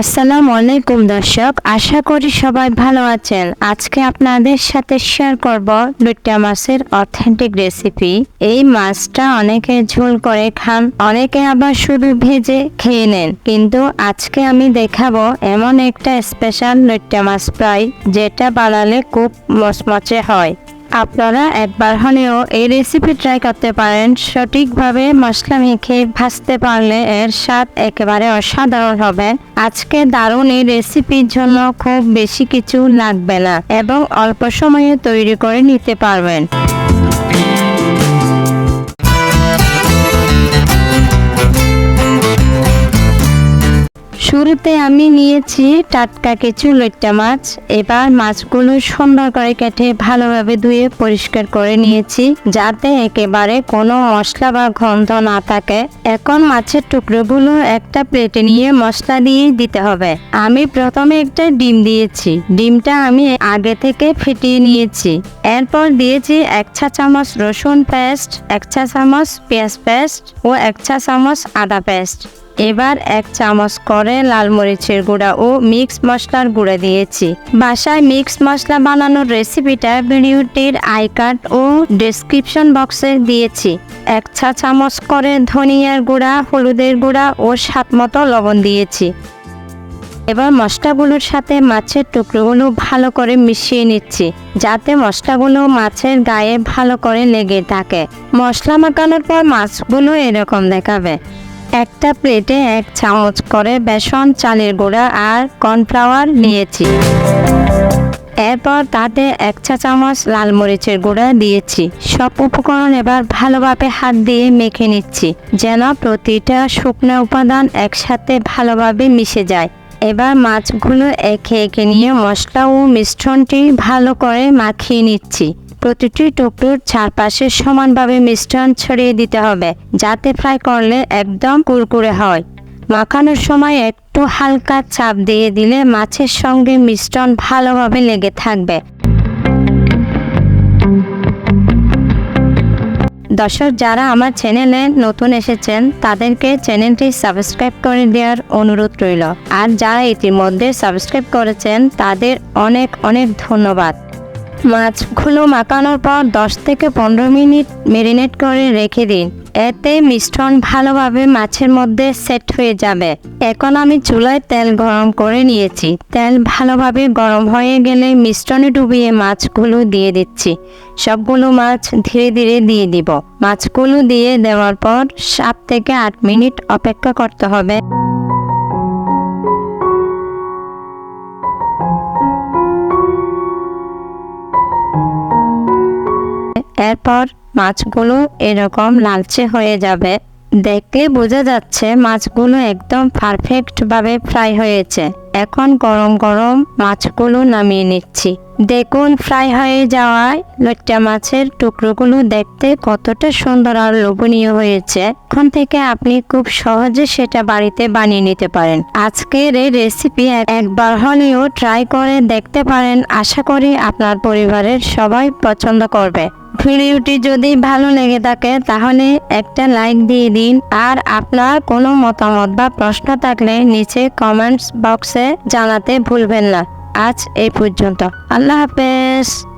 আসসালামু আলাইকুম দর্শক, আশা করি সবাই ভালো আছেন। আজকে আপনাদের সাথে শেয়ার করব লুট্টা মাছের অথেন্টিক রেসিপি এই মাছটা অনেকে ঝোল করে খান, অনেকে আবার শুধু ভেজে খেয়ে নেন। কিন্তু আজকে আমি দেখাবো এমন একটা স্পেশাল লুট্টা মাছ ফ্রাই যেটা বানালে খুব মচমচে হয়। আপনারা একবার হলেও এই রেসিপি ট্রাই করতে পারেন। সঠিকভাবে মশলা মেখে ভাজতে পারলে এর স্বাদ একেবারে অসাধারণ হবে। আজকে দারুণ এই রেসিপির জন্য খুব বেশি কিছু লাগবে না এবং অল্প সময়ে তৈরি করে নিতে পারবেন। শুরুতে আমি নিয়েছি টাটকা কিছু লইট্টা মাছ। এবার মাছগুলো সুন্দর করে কেটে ভালোভাবে ধুয়ে পরিষ্কার করে নিয়েছি, যাতে একেবারে কোনো মশলা বা গন্ধ না থাকে। এখন মাছের টুকরোগুলো একটা প্লেটে নিয়ে মশলা দিয়ে দিতে হবে। আমি প্রথমে একটা ডিম দিয়েছি। ডিমটা আমি আগে থেকে ফেটিয়ে নিয়েছি। এরপর দিয়েছি এক চা চামচ রসুন পেস্ট, এক চা চামচ পেঁয়াজ পেস্ট ও এক চা চামচ আদা পেস্ট। এবার এক চামচ করে লাল মরিচের গুঁড়া ও মিক্স মশলার গুঁড়া দিয়েছি। বাসায় মিক্স মশলা বানানোর রেসিপিটা ভিডিওটির আই কার্ড ও ডেসক্রিপশন বক্সে দিয়েছি। এক চা চামচ করে ধনিয়ার গুঁড়া, হলুদের গুঁড়া ও স্বাদ মতো লবণ দিয়েছি। এবার মশলাগুলোর সাথে মাছের টুকরোগুলো ভালো করে মিশিয়ে নিচ্ছি, যাতে মশলাগুলো মাছের গায়ে ভালো করে লেগে থাকে। মশলা মাখানোর পর মাছগুলো এরকম দেখাবে। একটা প্লেটে এক চামচ করে বেসন, চালের গুঁড়া আর কর্নফ্লাওয়ার নিয়েছি। এরপর তাতে এক চা চামচ লাল মরিচের গুঁড়া দিয়েছি। সব উপকরণ এবার ভালোভাবে হাত দিয়ে মেখে নিচ্ছি, যেন প্রতিটা শুকনো উপাদান একসাথে ভালোভাবে মিশে যায়। এবার মাছগুলো একে একে নিয়ে মশলা ও মিশ্রণটি ভালো করে মাখিয়ে নিচ্ছি। প্রতিটি টুকরোর চারপাশে সমানভাবে মিশ্রণ ছড়িয়ে দিতে হবে, যাতে ফ্রাই করলে একদম কুরকুরে হয়। মাখানোর সময় একটু হালকা চাপ দিয়ে দিলে মাছের সঙ্গে মিশ্রণ ভালোভাবে লেগে থাকবে। দর্শক, যারা আমার চ্যানেলে নতুন এসেছেন, তাদেরকে চ্যানেলটি সাবস্ক্রাইব করে দেওয়ার অনুরোধ রইল। আর যারা ইতিমধ্যে সাবস্ক্রাইব করেছেন, তাদের অনেক অনেক ধন্যবাদ। মাছগুলো মাখানোর পর দশ থেকে পনেরো মিনিট মেরিনেট করে রেখে দিন। এতে মিশ্রণ ভালোভাবে মাছের মধ্যে সেট হয়ে যাবে। এখন আমি চুলায় তেল গরম করে নিয়েছি। তেল ভালোভাবে গরম হয়ে গেলে মিশ্রণে ডুবিয়ে মাছগুলো দিয়ে দিচ্ছি। সবগুলো মাছ ধীরে ধীরে দিয়ে দিব। মাছগুলো দিয়ে দেওয়ার পর সাত থেকে আট মিনিট অপেক্ষা করতে হবে। এরপর মাছগুলো এরকম লালচে হয়ে যাবে। দেখলে বোঝা যাচ্ছে মাছগুলো একদম পারফেক্টভাবে ফ্রাই হয়েছে। এখন গরম গরম মাছগুলো নামিয়ে নিচ্ছি। দেখুন ফ্রাই হয়ে যাওয়ায় লট্টা মাছের টুকরোগুলো দেখতে কতটা সুন্দর আর লোভনীয় হয়েছে। এখন থেকে আপনি খুব সহজে সেটা বাড়িতে বানিয়ে নিতে পারেন। আজকের এই রেসিপি একবার হলেও ট্রাই করে দেখতে পারেন। আশা করি আপনার পরিবারের সবাই পছন্দ করবে। ভিডিওটি যদি ভালো লেগে থাকে, তাহলে একটা লাইক দিয়ে দিন। আর আপনার কোনো মতামত বা প্রশ্ন থাকলে নিচে কমেন্টস বক্সে জানাতে ভুলবেন না। আজ এই পর্যন্ত। আল্লাহ হাফেজ।